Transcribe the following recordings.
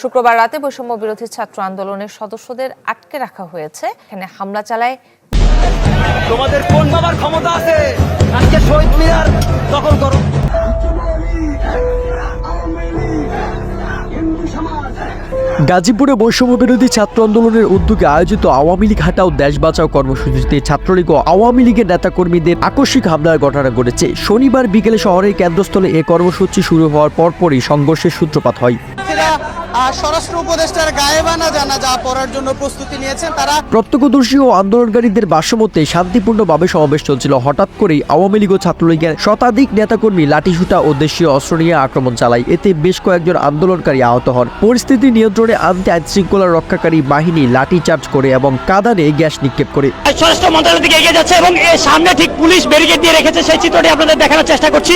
শুক্রবার রাতে বৈষম্য বিরোধী ছাত্র আন্দোলনের সদস্যদের আটকে রাখা হয়েছে। এখানে হামলা চালায় তোমাদের কোন বাবার ক্ষমতা আছে? আজকে শহীদ মিনার দখল করো। গাজীপুরে বৈষম্য বিরোধী ছাত্র আন্দোলনের উদ্যোগে আয়োজিত আওয়ামী লীগ হাটাও দেশ বাঁচাও কর্মসূচিতে ছাত্রলীগ ও আওয়ামী লীগের নেতাকর্মীদের আকস্মিক হামলার ঘটনা ঘটেছে। শনিবার বিকেলে শহরের কেন্দ্রস্থলে এ কর্মসূচি শুরু হওয়ার পরপরই সংঘর্ষের সূত্রপাত হয়। স্বরাষ্ট্র উপদেষ্টার গায়েবানা জানাজা পড়ার জন্য প্রস্তুতি নিয়েছেন তারা। প্রত্যক্ষদর্শী ও আন্দোলনকারীদের ভাষ্যমতে শান্তিপূর্ণভাবে সমাবেশ চলছিল। হঠাৎ করেই আওয়ামী লীগ ও ছাত্রলীগের শতাধিক নেতাকর্মী লাঠিসুটা ও দেশীয় অস্ত্র নিয়ে আক্রমণ চালায়। এতে বেশ কয়েকজন আন্দোলনকারী আহত হন। পরিস্থিতি নিয়ন্ত্রণে আনতে আইন শৃঙ্খলা রক্ষাকারী বাহিনী লাঠিচার্জ করে এবং কাদানে গ্যাস নিক্ষেপ করে। স্বরাষ্ট্র মন্ত্রণালয়ের দিকে এগিয়ে যাচ্ছে এবং এর সামনে ঠিক পুলিশ ব্যারিকেড দিয়ে রেখেছে। সেই চিত্রটি আপনাদের দেখানোর চেষ্টা করছি।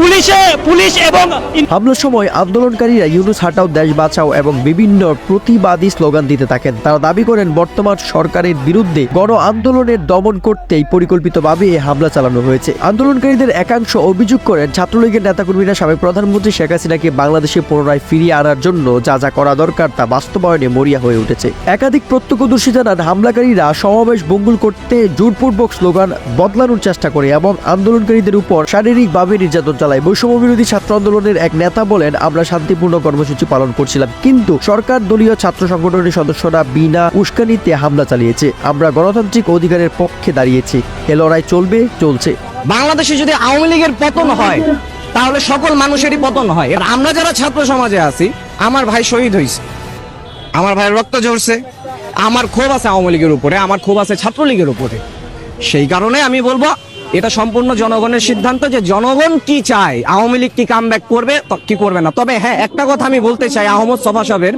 পুলিশে, পুলিশ এবং হামলার সময় আন্দোলনকারীরা ইউনুস হাটাও, দেশ বাঁচাও এবং বিভিন্ন প্রতিবাদী স্লোগান দিতে থাকেন। তারা দাবি করেন, বর্তমান সরকারের বিরুদ্ধে গণ আন্দোলনের দমন করতেই পরিকল্পিতভাবে এই হামলা চালানো হয়েছে। আন্দোলনকারীদের একাংশ অভিযোগ করেন, ছাত্রলীগের নেতাকর্মীরা সাবেক প্রধানমন্ত্রী শেখ হাসিনাকে বাংলাদেশে পুনরায় ফিরিয়ে আনার জন্য যা যা করা দরকার তা বাস্তবায়নে মরিয়া হয়ে উঠেছে। একাধিক প্রত্যক্ষদর্শী জানান, হামলাকারীরা সমাবেশ ভঙ্গুল করতে জোরপূর্বক স্লোগান বদলানোর চেষ্টা করে এবং আন্দোলনকারীদের উপর শারীরিকভাবে নির্যাতন চালায়। বৈষম্য বিরোধী ছাত্র আন্দোলনের এক নেতা বলেন, আমরা শান্তিপূর্ণ কর্মসূচি পালন করছিলাম, কিন্তু সরকার দলীয় ছাত্র সংগঠনের সদস্যরা বিনা উস্কানিতে হামলা চালিয়েছে। আমরা গণতান্ত্রিক অধিকারের পক্ষে দাঁড়িয়েছি। এ লড়াই চলবে, চলছে। বাংলাদেশে যদি আওয়ামী লীগের পতন হয়, তাহলে সকল মানুষেরই পতন হয়। আমরা যারা ছাত্র সমাজে আছি, আমার ভাই শহীদ হয়েছে আমার ভাইয়ের রক্ত ঝরছে। আমার ক্ষোভ আছে আওয়ামী লীগের উপরে, আমার ক্ষোভ আছে ছাত্রলীগের উপরে। সেই কারণে আমি বলব এটা সম্পূর্ণ জনগণের সিদ্ধান্ত যে জনগণ কি চায়, আওয়ামী লীগ কি কাম করবে কি করবে না। তবে হ্যাঁ একটা কথা আমি বলতে চাই আহমদ সভাসবের